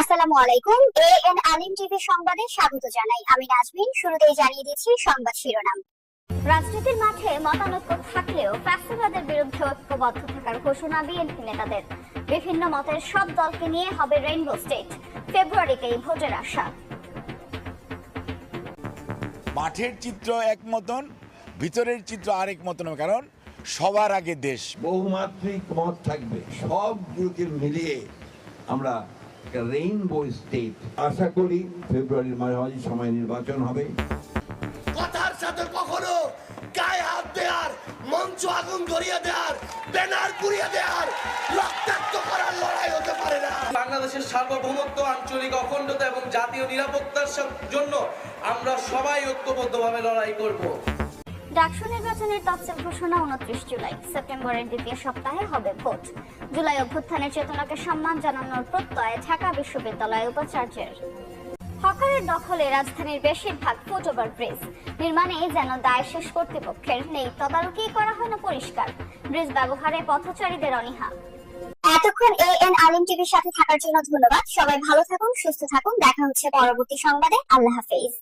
আসসালামু আলাইকুম। A N Alim TV সংবাদে স্বাগত জানাই। আমি নাজমিন শুরুতেই জানিয়ে দিচ্ছি সংবাদ শিরোনাম। রাজনীতির মাঠে মতানৈক্য থাকলেও ফ্যাসিবাদের বিরুদ্ধে ঐক্যবদ্ধ থাকার ঘোষণা বিএনপি নেতাদের। বিভিন্ন মতের সব দলকে নিয়ে হবে রেইনবো স্টেট। ফেব্রুয়ারিতেই ভোটের আশা। মাঠের চিত্র এক মতন ভিতরের চিত্র আরেক মতন কারণ সবার আগে দেশ। বহুমাত্রিক মত থাকবে। সবগুলোকে মিলিয়ে আমরা রেইনবো স্টেট আশা করি ফেব্রুয়ারির মাঝামাঝি সময় নির্বাচন হবে। কথার সাথে কখনো গায়ে হাত দেওয়ার মঞ্চ আগুন ধরিয়ে দেওয়ার ব্যানার পুড়িয়ে দেওয়ার রক্তাক্ত করার লড়াই হতে পারে না। বাংলাদেশের সার্বভৌমত্ব আঞ্চলিক অখণ্ডতা এবং জাতীয় নিরাপত্তার জন্য আমরা সবাই ঐক্যবদ্ধভাবে লড়াই করব। ডাকসু নির্বাচনের তফসিল ঘোষণা উনত্রিশ জুলাই। সেপ্টেম্বরের দ্বিতীয় সপ্তাহে হবে ভোট। জুলাই অভ্যুত্থানের চেতনাকে সম্মান জানানোর প্রত্যয়ে ঢাকা বিশ্ববিদ্যালয় উপাচার্যের। হকারের দখলে রাজধানীর বেশিরভাগ ব্রিজ। নির্মাণে যেন দায় শেষ কর্তৃপক্ষের নেই, তদারকি করা হয় না পরিষ্কার। ব্রিজ ব্যবহারে পথচারীদের অনীহা। এতক্ষণ এ এন টিভির সাথে থাকার জন্য ধন্যবাদ। সবাই ভালো থাকুন, সুস্থ থাকুন। দেখা হচ্ছে পরবর্তী সংবাদে। আল্লাহ হাফেজ।